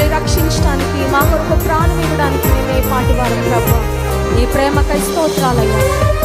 మమ్మల్ని రక్షించడానికి మా కొరకు ప్రాణం ఇవ్వడానికి మేమే పాటివారం ప్రభు. నీ ప్రేమకై స్తోత్రాలయ్యా.